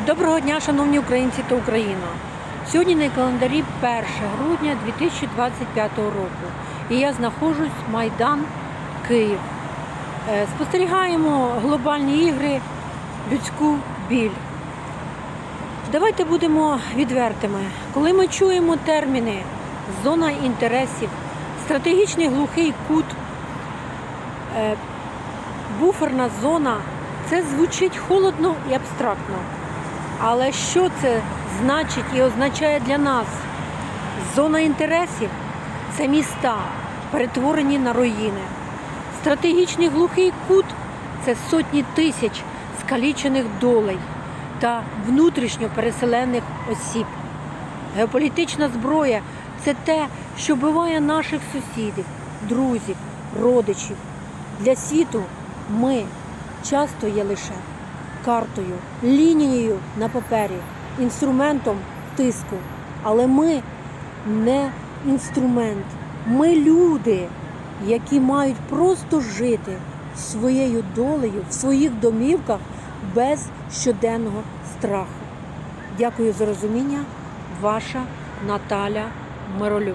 Доброго дня, шановні українці та Україна. Сьогодні на календарі 1 грудня 2025 року. І я знаходжусь в Майдан Київ. Е, Спостерігаємо глобальні ігри, людську біль. Давайте будемо відвертими. Коли ми чуємо терміни зона інтересів, стратегічний глухий кут, е, буферна зона, це звучить холодно і абстрактно. Але що це значить і означає для нас? Зона інтересів це міста, перетворені на руїни. Стратегічний глухий кут це сотні тисяч скалічених долей та внутрішньо переселених осіб. Геополітична зброя це те, що вбиває наших сусідів, друзів, родичів. Для світу ми часто є лише картою, лінією на папері, інструментом тиску. Але ми не інструмент. Ми люди, які мають просто жити своєю долею в своїх домівках без щоденного страху. Дякую за розуміння. Ваша Наталя Миролюб.